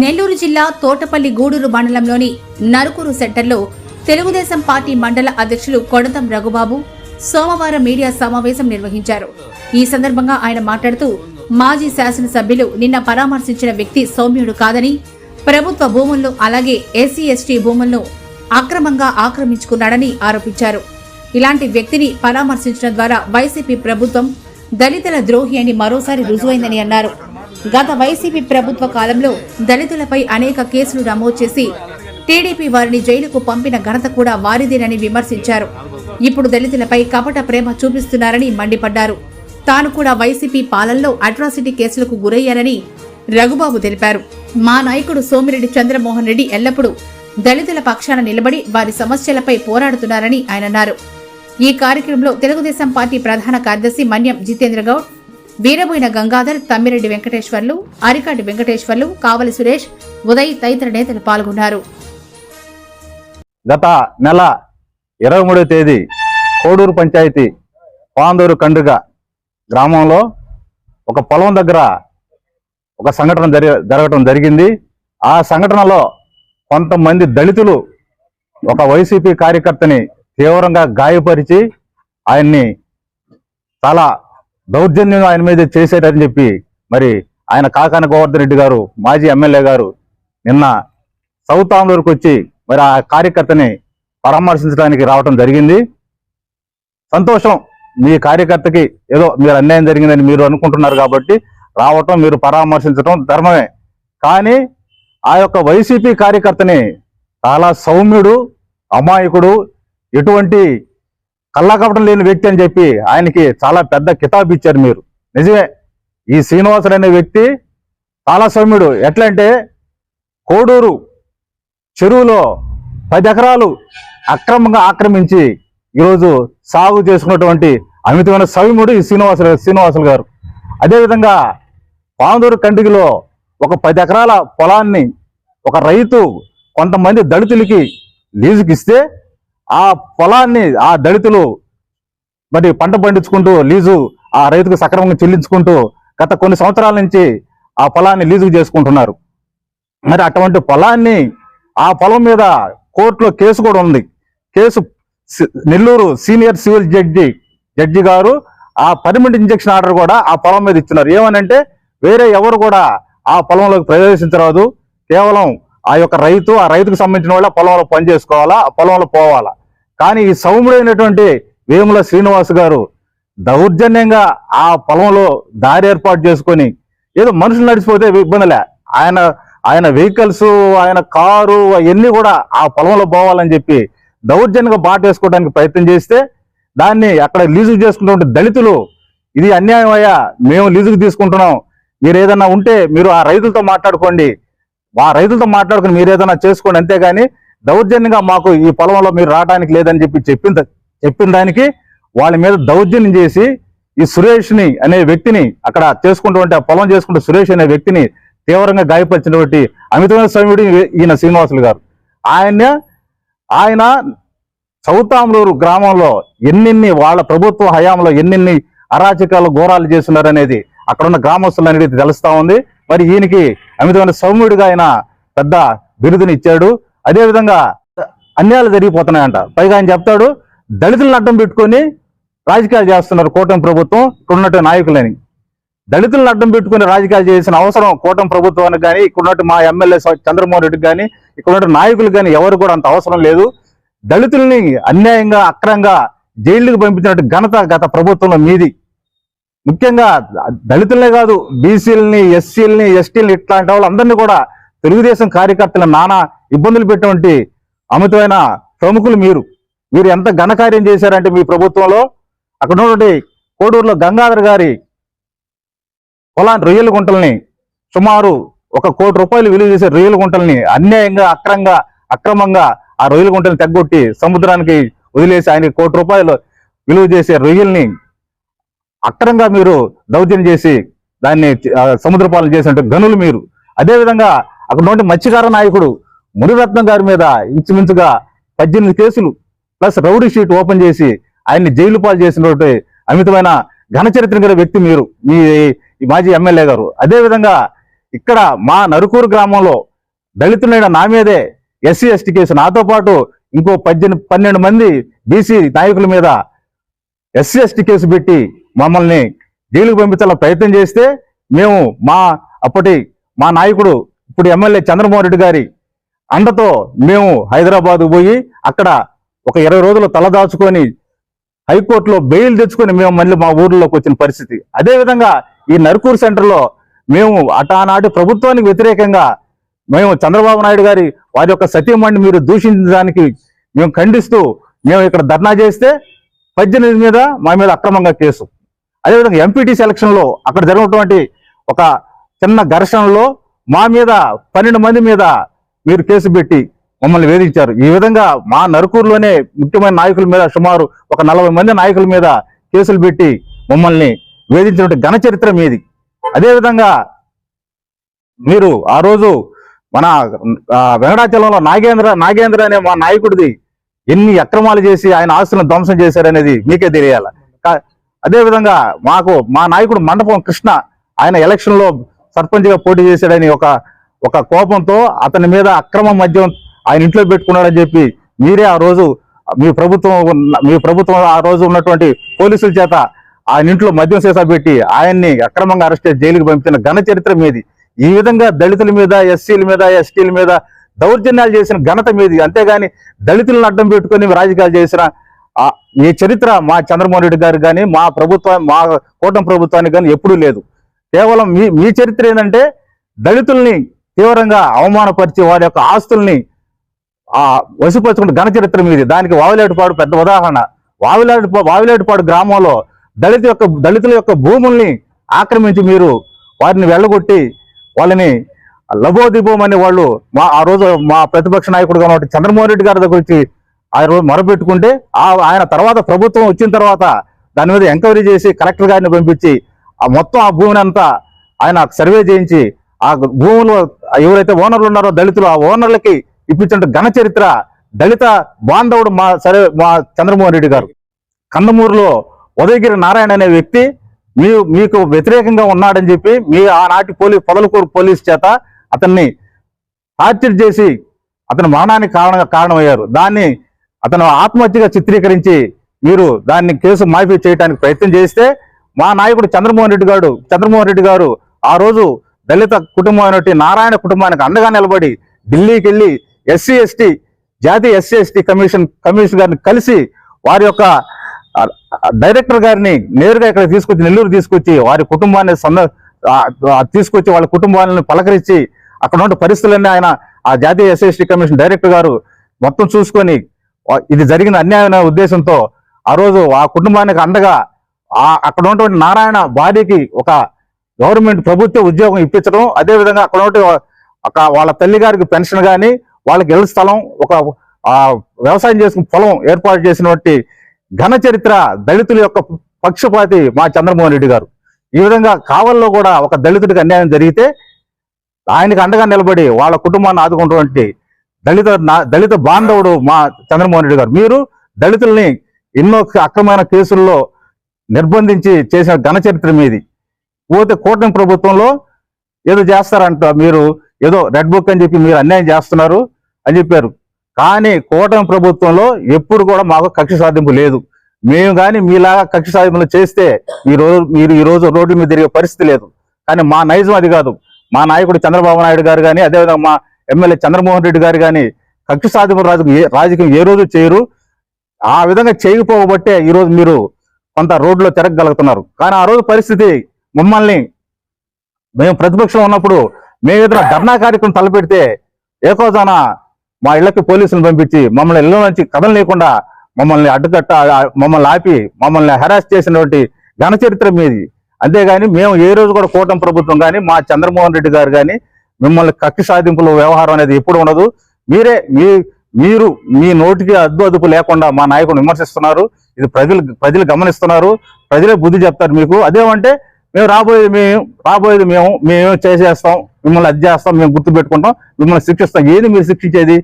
నెల్లూరు జిల్లా తోటపల్లి గూడూరు మండలంలోని నరుకూరు సెంటర్లో తెలుగుదేశం పార్టీ మండల అధ్యక్షులు కొడతం రఘుబాబు సోమవారం మీడియా సమావేశం నిర్వహించారు. ఈ సందర్భంగా ఆయన మాట్లాడుతూ మాజీ శాసనసభ్యులు నిన్న పరామర్శించిన వ్యక్తి సౌమ్యుడు కాదని ప్రభుత్వ భూములను అలాగే ఎస్సీ ఎస్టీ భూములను అక్రమంగా ఆక్రమించుకున్నాడని ఆరోపించారు. ఇలాంటి వ్యక్తిని పరామర్శించడం ద్వారా వైసీపీ ప్రభుత్వం దళితుల ద్రోహి అని మరోసారి రుజువైందని అన్నారు. గత వైసీపీ ప్రభుత్వ కాలంలో దళితులపై అనేక కేసులు నమోదు చేసి టీడీపీ వారిని జైలుకు పంపిన ఘనత కూడా వారిదేనని విమర్శించారు. ఇప్పుడు దళితులపై కపట ప్రేమ చూపిస్తున్నారని మండిపడ్డారు. తాను కూడా వైసీపీ పాలనలో అట్రాసిటీ కేసులకు గురయ్యారని రఘుబాబు తెలిపారు. మా నాయకుడు సోమిరెడ్డి చంద్రమోహన్ రెడ్డి ఎల్లప్పుడూ దళితుల పక్షాన నిలబడి వారి సమస్యలపై పోరాడుతున్నారని ఆయన అన్నారు. ఈ కార్యక్రమంలో తెలుగుదేశం పార్టీ ప్రధాన కార్యదర్శి మన్యం జితేంద్ర గౌడ్ వీరబోయిన గంగాధర్ తమ్మిరెడ్డి వెంకటేశ్వర్లు అరికాటి వెంకటేశ్వర్లు కావలి సురేష్ ఉదయ్ తదితర నేతలు పాల్గొన్నారు. గత నెల ఇరవై మూడవ తేదీ కోడూరు పంచాయతీ పాందూరు కండుగ గ్రామంలో ఒక పొలం దగ్గర ఒక సంఘటన జరి జరగటం జరిగింది. ఆ సంఘటనలో కొంతమంది దళితులు ఒక వైసీపీ కార్యకర్తని తీవ్రంగా గాయపరిచి ఆయన్ని చాలా దౌర్జన్యం ఆయన మీద చేసేటని చెప్పి మరి ఆయన కాకాన గోవర్ధన్ రెడ్డి గారు మాజీ ఎమ్మెల్యే గారు నిన్న సౌత్ ఆంధ్రూరుకు వచ్చి మరి ఆ కార్యకర్తని పరామర్శించడానికి రావటం జరిగింది. సంతోషం. మీ కార్యకర్తకి ఏదో మీరు అన్యాయం జరిగిందని మీరు అనుకుంటున్నారు కాబట్టి రావటం మీరు పరామర్శించడం ధర్మమే. కానీ ఆ యొక్క వైసీపీ కార్యకర్తని చాలా సౌమ్యుడు అమాయకుడు ఎటువంటి కళ్ళకపటం లేని వ్యక్తి అని చెప్పి ఆయనకి చాలా పెద్ద కితాబ్ ఇచ్చారు మీరు. నిజమే. ఈ శ్రీనివాసుడు అనే వ్యక్తి చాలా సౌమ్యుడు ఎట్లంటే కోడూరు చెరువులో పది ఎకరాలు అక్రమంగా ఆక్రమించి ఈరోజు సాగు చేసుకున్నటువంటి అమితమైన సౌమ్యుడు ఈ శ్రీనివాసులు శ్రీనివాసులు గారు. అదేవిధంగా పాందూరు కండిగిలో ఒక పది ఎకరాల పొలాన్ని ఒక రైతు కొంతమంది దళితులకి లీజుకిస్తే ఆ పొలాన్ని ఆ దళితులు మరి పంట పండించుకుంటూ లీజు ఆ రైతుకు సక్రమంగా చెల్లించుకుంటూ గత కొన్ని సంవత్సరాల నుంచి ఆ పొలాన్ని లీజుకు చేసుకుంటున్నారు. మరి అటువంటి పొలాన్ని ఆ పొలం మీద కోర్టులో కేసు కూడా ఉంది. Case Nellore senior civil judge judge గారు ఆ పర్మిట్ ఇంజక్షన్ ఆర్డర్ కూడా ఆ పొలం మీద ఇచ్చినారు. ఏమనంటే వేరే ఎవరు కూడా ఆ పొలంలోకి ప్రవేశించరాదు. కేవలం ఆ యొక్క రైతు ఆ రైతుకు సంబంధించిన వాళ్ళ పొలంలో పని చేసుకోవాలా? ఆ పొలంలో పోవాలా? కానీ ఈ సౌమ్యుడైనటువంటి వేముల శ్రీనివాస్ గారు దౌర్జన్యంగా ఆ పొలంలో దారి ఏర్పాటు చేసుకొని ఏదో మనుషులు నడిచిపోతే ఇబ్బందిలే. ఆయన ఆయన వెహికల్స్ ఆయన కారు అవన్నీ కూడా ఆ పొలంలో పోవాలని చెప్పి దౌర్జన్యంగా బాట వేసుకోవడానికి ప్రయత్నం చేస్తే దాన్ని అక్కడ లీజుకు చేసుకున్నటువంటి దళితులు ఇది అన్యాయం అయ్యా మేము లీజుకు తీసుకుంటున్నాం. మీరు ఏదన్నా ఉంటే మీరు ఆ రైతులతో మాట్లాడుకోండి. మా రైతులతో మాట్లాడుకుని మీరు ఏదైనా చేసుకోండి అంతేగాని దౌర్జన్యంగా మాకు ఈ పొలంలో మీరు రావడానికి లేదని చెప్పి చెప్పిన చెప్పిన దానికి వాళ్ళ మీద దౌర్జన్యం చేసి ఈ సురేష్ని అనే వ్యక్తిని అక్కడ చేసుకుంటూ ఆ పొలం చేసుకుంటూ సురేష్ అనే వ్యక్తిని తీవ్రంగా గాయపరిచినటువంటి అమితమైన స్వామి ఈయన శ్రీనివాసులు గారు. ఆయన ఆయన చౌతాంలూరు గ్రామంలో ఎన్నిన్ని వాళ్ళ ప్రభుత్వ హయాంలో ఎన్నిన్ని అరాచకాలు ఘోరాలు చేస్తున్నారు అనేది అక్కడ ఉన్న గ్రామస్తులనేది తెలుస్తా ఉంది. మరి ఈయనకి అమితమైన సౌమ్యుడిగా ఆయన పెద్ద బిరుదుని ఇచ్చాడు. అదేవిధంగా అన్యాయాలు జరిగిపోతున్నాయంట. పైగా ఆయన చెప్తాడు దళితులను అడ్డం పెట్టుకొని రాజకీయాలు చేస్తున్నారు కూటమి ప్రభుత్వం ఇక్కడున్నట్టు నాయకులని. దళితులను అడ్డం పెట్టుకుని రాజకీయాలు చేసిన అవసరం కూటమి ప్రభుత్వానికి కానీ ఇక్కడున్నట్టు మా ఎమ్మెల్యే చంద్రమోహన్ రెడ్డికి కానీ ఇక్కడున్నట్టు నాయకులు కానీ ఎవరు కూడా అంత అవసరం లేదు. దళితుల్ని అన్యాయంగా అక్రంగా జైళ్ళకు పంపించినట్టు ఘనత గత ప్రభుత్వంలో మీది. ముఖ్యంగా దళితులనే కాదు బీసీలని ఎస్సీలని ఎస్టీలని ఇట్లాంటి వాళ్ళందరినీ కూడా తెలుగుదేశం కార్యకర్తలు నానా ఇబ్బందులు పెట్టినటువంటి అమితమైన ప్రముఖులు మీరు. మీరు ఎంత ఘనకార్యం చేశారంటే మీ ప్రభుత్వంలో అక్కడ ఉన్నటువంటి కోడూరులో గంగాధర్ గారి పొలాన్ని రొయ్యల గుంటల్ని సుమారు ఒక కోటి రూపాయలు విలువ చేసే రొయ్యల గుంటల్ని అన్యాయంగా అక్రంగా అక్రమంగా ఆ రొయ్యల గుంటల్ని తగ్గొట్టి సముద్రానికి వదిలేసి ఆయనకి కోటి రూపాయలు విలువ చేసే రొయ్యల్ని అక్రంగా మీరు దౌర్జన్యం చేసి దాన్ని ఆ, సముద్ర పాలన చేసినట్టు గనులు మీరు. అదేవిధంగా అక్కడ నుండి మత్స్యకార నాయకుడు మునిరత్నం గారి మీద ఇంచుమించుగా పద్దెనిమిది కేసులు ప్లస్ రౌడీ షీట్ ఓపెన్ చేసి ఆయన్ని జైలు పాలు చేసినటువంటి అమితమైన ఘనచరిత్ర గల వ్యక్తి మీరు మీ ఈ మాజీ ఎమ్మెల్యే గారు. అదేవిధంగా ఇక్కడ మా నరుకూరు గ్రామంలో దళితులైన నా మీదే ఎస్సీ ఎస్టీ కేసు. నాతో పాటు ఇంకో పద్దెనిమిది పన్నెండు మంది బీసీ నాయకుల మీద ఎస్సీ ఎస్టీ కేసు పెట్టి మమ్మల్ని జైలుకు పంపించాలని ప్రయత్నం చేస్తే మేము మా అప్పటి మా నాయకుడు ఇప్పుడు ఎమ్మెల్యే చంద్రమోహన్ రెడ్డి గారి అండతో మేము హైదరాబాద్ పోయి అక్కడ ఒక ఇరవై రోజులు తలదాచుకొని హైకోర్టులో బెయిల్ తెచ్చుకొని మేము మళ్ళీ మా ఊర్లోకి వచ్చిన పరిస్థితి. అదేవిధంగా ఈ నరుకూరు సెంటర్లో మేము అటానాటి ప్రభుత్వానికి వ్యతిరేకంగా మేము చంద్రబాబు నాయుడు గారి వారి యొక్క సత్యమణి మీరు దూషించడానికి మేము ఖండిస్తూ మేము ఇక్కడ ధర్నా చేస్తే పద్దెనిమిది మీద మా మీద అక్రమంగా కేసు. అదేవిధంగా ఎంపీటీ సెలక్షన్లో అక్కడ జరిగినటువంటి ఒక చిన్న ఘర్షణలో మా మీద పన్నెండు మంది మీద మీరు కేసు పెట్టి మమ్మల్ని వేధించారు. ఈ విధంగా మా నరుకూరులోనే ముఖ్యమైన నాయకుల మీద సుమారు ఒక నలభై మంది నాయకుల మీద కేసులు పెట్టి మమ్మల్ని వేధించినటువంటి ఘన చరిత్ర మీది. అదేవిధంగా మీరు ఆ రోజు మన వెంకటాచలంలో నాగేంద్ర నాగేంద్ర అనే మా నాయకుడిది ఎన్ని అక్రమాలు చేసి ఆయన ఆస్తులను ధ్వంసం చేశారనేది మీకే తెలియాలి. అదేవిధంగా మాకు మా నాయకుడు మండపం కృష్ణ ఆయన ఎలక్షన్లో సర్పంచ్గా పోటీ చేశాడని ఒక ఒక కోపంతో అతని మీద అక్రమ మద్యం ఆయన ఇంట్లో పెట్టుకున్నాడని చెప్పి మీరే ఆ రోజు మీ ప్రభుత్వం ఉన్న- మీ ప్రభుత్వం ఆ రోజు ఉన్నటువంటి పోలీసుల చేత ఆయన ఇంట్లో మద్యం సీసా పెట్టి ఆయన్ని అక్రమంగా అరెస్ట్ చేసి జైలుకి పంపించిన ఘన చరిత్ర మీది. ఈ విధంగా దళితుల మీద ఎస్సీల మీద ఎస్టీల మీద దౌర్జన్యాలు చేసిన ఘనత మీది. అంతేగాని దళితులను అడ్డం పెట్టుకొని రాజకీయాలు చేసిన ఈ చరిత్ర మా చంద్రమోహన్ రెడ్డి గారు కానీ మా ప్రభుత్వం మా కూటమి ప్రభుత్వానికి కానీ ఎప్పుడూ లేదు. కేవలం మీ మీ చరిత్ర ఏంటంటే దళితుల్ని తీవ్రంగా అవమానపరిచి వారి యొక్క ఆస్తుల్ని వసిపరుచుకుంటే ఘన చరిత్ర మీది. దానికి వావిలేటిపాడు పెద్ద ఉదాహరణ. వావిలేటి వావిలేటిపాడు గ్రామంలో దళిత యొక్క దళితుల యొక్క భూముల్ని ఆక్రమించి మీరు వారిని వెళ్ళగొట్టి వాళ్ళని లబోదిబోం అనే వాళ్ళు మా ఆ రోజు మా ప్రతిపక్ష నాయకుడుగా ఉన్నటువంటి చంద్రమోహన్ రెడ్డి గారి దగ్గర వచ్చి ఆ రోజు మొరపెట్టుకుంటే ఆ ఆయన తర్వాత ప్రభుత్వం వచ్చిన తర్వాత దాని మీద ఎంక్వైరీ చేసి కలెక్టర్ గారిని పంపించి ఆ మొత్తం ఆ భూమిని అంతా ఆయన సర్వే చేయించి ఆ భూములు ఎవరైతే ఓనర్లు ఉన్నారో దళితులు ఆ ఓనర్లకి ఇప్పించిన ఘన చరిత్ర దళిత బాంధవుడు మా సరే మా చంద్రమోహన్ రెడ్డి గారు. కందమూరులో ఉదయగిరి నారాయణ అనే వ్యక్తి మీ మీకు వ్యతిరేకంగా ఉన్నాడని చెప్పి మీ ఆనాటి పోలీస్ పొదలకూరు పోలీస్ చేత అతన్ని టార్చర్ చేసి అతని మరణానికి కారణంగా కారణమయ్యారు. దాన్ని అతను ఆత్మహత్యగా చిత్రీకరించి మీరు దాన్ని కేసు మాఫీ చేయడానికి ప్రయత్నం చేస్తే మా నాయకుడు చంద్రమోహన్ రెడ్డి గారు చంద్రమోహన్ రెడ్డి గారు ఆ రోజు దళిత కుటుంబం అయినటువంటి నారాయణ కుటుంబానికి అండగా నిలబడి ఢిల్లీకి వెళ్ళి ఎస్సీ ఎస్టీ జాతీయ ఎస్సీ ఎస్టీ కమిషన్ కమిషన్ గారిని కలిసి వారి యొక్క డైరెక్టర్ గారిని నేరుగా ఇక్కడ తీసుకొచ్చి నెల్లూరు తీసుకొచ్చి వారి కుటుంబాన్ని సంద తీసుకొచ్చి వాళ్ళ కుటుంబాలను పలకరించి అక్కడ ఉన్న పరిస్థితులన్నీ ఆయన ఆ జాతీయ ఎస్సీ ఎస్టీ కమిషన్ డైరెక్టర్ గారు మొత్తం చూసుకొని ఇది జరిగిన అన్యాయం అనే ఉద్దేశంతో ఆ రోజు ఆ కుటుంబానికి అండగా ఆ అక్కడ ఉన్నటువంటి నారాయణ భార్యకి ఒక గవర్నమెంట్ ప్రభుత్వ ఉద్యోగం ఇప్పించడం అదే విధంగా అక్కడ ఉన్నటువంటి ఒక వాళ్ళ తల్లి గారికి పెన్షన్ కానీ వాళ్ళకి ఇళ్ళ స్థలం ఒక వ్యవసాయం చేసుకుని పొలం ఏర్పాటు చేసినటువంటి ఘన చరిత్ర దళితుల యొక్క పక్షపాతి మా చంద్రమోహన్ రెడ్డి గారు. ఈ విధంగా కావల్లో కూడా ఒక దళితుడికి అన్యాయం జరిగితే ఆయనకు అండగా నిలబడి వాళ్ళ కుటుంబాన్ని ఆదుకున్నటువంటి దళిత నా- దళిత బాంధవుడు మా చంద్రమోహన్ రెడ్డి గారు. మీరు దళితుల్ని ఎన్నో అక్రమైన కేసుల్లో నిర్బంధించి చేసిన ఘనచరిత్ర మీది. పోతే కూటమి ప్రభుత్వంలో ఏదో చేస్తారంట మీరు ఏదో రెడ్ బుక్ అని చెప్పి మీరు అన్యాయం చేస్తున్నారు అని చెప్పారు. కానీ కూటమి ప్రభుత్వంలో ఎప్పుడు కూడా మాకు కక్ష సాధింపు లేదు. మేము కానీ మీలాగా కక్ష సాధింపులు చేస్తే ఈ రోజు మీరు ఈరోజు రోడ్డు రోడ్ల మీద తిరిగే పరిస్థితి లేదు. కానీ మా నైజం అది కాదు. మా నాయకుడు చంద్రబాబు నాయుడు గారు కానీ అదేవిధంగా మా ఎమ్మెల్యే చంద్రమోహన్ రెడ్డి గారు కానీ కక్ష సాధింపు రాజకీయం ఏ- రాజకీయం ఏ రోజు చేయరు. ఆ విధంగా చేయకపోబట్టే ఈ రోజు మీరు కొంత రోడ్లో తిరగగలుగుతున్నారు. కానీ ఆ రోజు పరిస్థితి మమ్మల్ని మేము ప్రతిపక్షం ఉన్నప్పుడు మేము ఏదైనా ధర్నా కార్యక్రమం తలపెడితే ఏకోజాన మా ఇళ్ళకి పోలీసులు పంపించి మమ్మల్ని ఇళ్ళ నుంచి కథలు లేకుండా మమ్మల్ని అడ్డుకట్ట మమ్మల్ని ఆపి మమ్మల్ని హెరాస్ చేసినటువంటి ఘన చరిత్ర మీది. అంతేగాని మేము ఏ రోజు కూడా కూటమి ప్రభుత్వం కానీ మా చంద్రమోహన్ రెడ్డి గారు కానీ మిమ్మల్ని కక్ష సాధింపుల వ్యవహారం అనేది ఎప్పుడు ఉండదు. మీరే మీ మీరు మీ నోటికి అద్దు అదుపు లేకుండా మా నాయకుడు విమర్శిస్తున్నారు. ఇది ప్రజలు ప్రజలు గమనిస్తున్నారు. ప్రజలే బుద్ధి చెప్తారు మీకు. అదేమంటే మేము రాబోయేది మేము రాబోయేది మేము మేము చేసేస్తాం మిమ్మల్ని అది చేస్తాం మేము గుర్తు పెట్టుకుంటాం మిమ్మల్ని శిక్షిస్తాం. ఏది మీరు శిక్షించేది?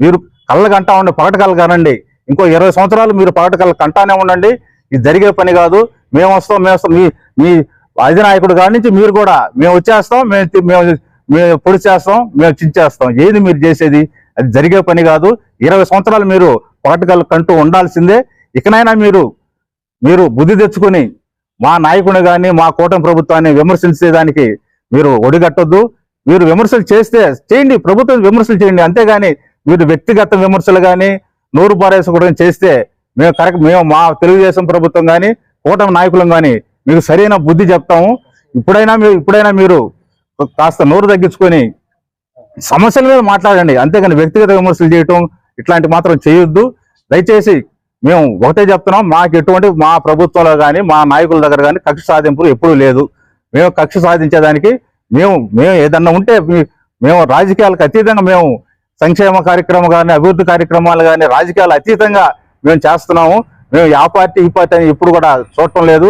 మీరు కళ్ళ కంటా ఉండే పగటి కానండి. ఇంకో ఇరవై సంవత్సరాలు మీరు పగటి కళ్ళు కంటానే ఉండండి. ఇది జరిగే పని కాదు. మేము వస్తాం మేము వస్తాం. మీ మీ అధినాయకుడు కాడి నుంచి మీరు కూడా మేము వచ్చేస్తాం మేము మేము మేము పొడి చేస్తాం మేము చించేస్తాం ఏది మీరు చేసేది? అది జరిగే పని కాదు. ఇరవై సంవత్సరాలు మీరు పొగటగల్ కంటూ ఉండాల్సిందే. ఇకనైనా మీరు మీరు బుద్ధి తెచ్చుకొని మా నాయకుని కానీ మా కూటమి ప్రభుత్వాన్ని విమర్శించేదానికి మీరు ఒడిగట్టొద్దు. మీరు విమర్శలు చేస్తే చేయండి. ప్రభుత్వం విమర్శలు చేయండి. అంతేగాని మీరు వ్యక్తిగత విమర్శలు కానీ నోరు పారేసుకోవడం చేస్తే మేము కరెక్ట్ మేము మా తెలుగుదేశం ప్రభుత్వం కానీ కూటమి నాయకులం కానీ మీకు సరైన బుద్ధి చెప్తాము. ఇప్పుడైనా మీరు ఇప్పుడైనా మీరు కాస్త నోరు తగ్గించుకొని సమస్యల మీద మాట్లాడండి. అంతేగాని వ్యక్తిగత విమర్శలు చేయటం ఇట్లాంటి మాత్రం చేయొద్దు. దయచేసి మేము ఒకటే చెప్తున్నాం మాకు ఎటువంటి మా ప్రభుత్వంలో కానీ మా నాయకుల దగ్గర కానీ కక్ష సాధింపులు ఎప్పుడూ లేదు. మేము కక్ష సాధించేదానికి మేము మేము ఏదన్నా ఉంటే మేము రాజకీయాలకు అతీతంగా మేము సంక్షేమ కార్యక్రమం కానీ అభివృద్ధి కార్యక్రమాలు కానీ రాజకీయాలు అతీతంగా మేము చేస్తున్నాము. మేము ఆ పార్టీ ఈ పార్టీ అని ఎప్పుడు కూడా చూడటం లేదు.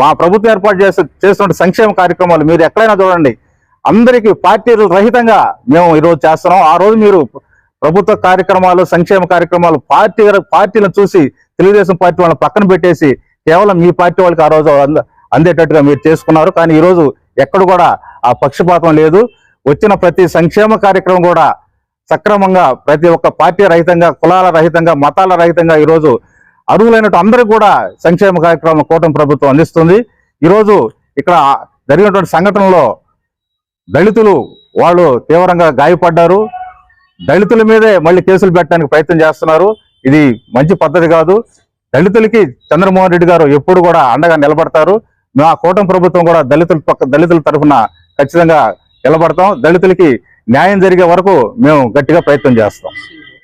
మా ప్రభుత్వం ఏర్పాటు చేస్తూ చేస్తున్న సంక్షేమ కార్యక్రమాలు మీరు ఎక్కడైనా చూడండి. అందరికీ పార్టీలు రహితంగా మేము ఈరోజు చేస్తున్నాం. ఆ రోజు మీరు ప్రభుత్వ కార్యక్రమాలు సంక్షేమ కార్యక్రమాలు పార్టీ పార్టీలను చూసి తెలుగుదేశం పార్టీ వాళ్ళని పక్కన పెట్టేసి కేవలం మీ పార్టీ వాళ్ళకి ఆ రోజు అంద- అందేటట్టుగా మీరు చేసుకున్నారు. కానీ ఈరోజు ఎక్కడ కూడా ఆ పక్షపాతం లేదు. వచ్చిన ప్రతి సంక్షేమ కార్యక్రమం కూడా సక్రమంగా ప్రతి ఒక్క పార్టీ రహితంగా కులాల రహితంగా మతాల రహితంగా ఈరోజు అర్హులైనట్టు అందరికీ కూడా సంక్షేమ కార్యక్రమం కూటమి ప్రభుత్వం అందిస్తుంది. ఈరోజు ఇక్కడ జరిగినటువంటి సంఘటనలో దళితులు వాళ్ళు తీవ్రంగా గాయపడ్డారు. దళితుల మీదే మళ్ళీ కేసులు పెట్టడానికి ప్రయత్నం చేస్తున్నారు. ఇది మంచి పద్ధతి కాదు. దళితులకి చంద్రమోహన్ రెడ్డి గారు ఎప్పుడు కూడా అండగా నిలబడతారు. మా కూటమి ప్రభుత్వం కూడా దళితుల పక్క దళితుల తరఫున ఖచ్చితంగా నిలబడతాం. దళితులకి న్యాయం జరిగే వరకు మేము గట్టిగా ప్రయత్నం చేస్తాం.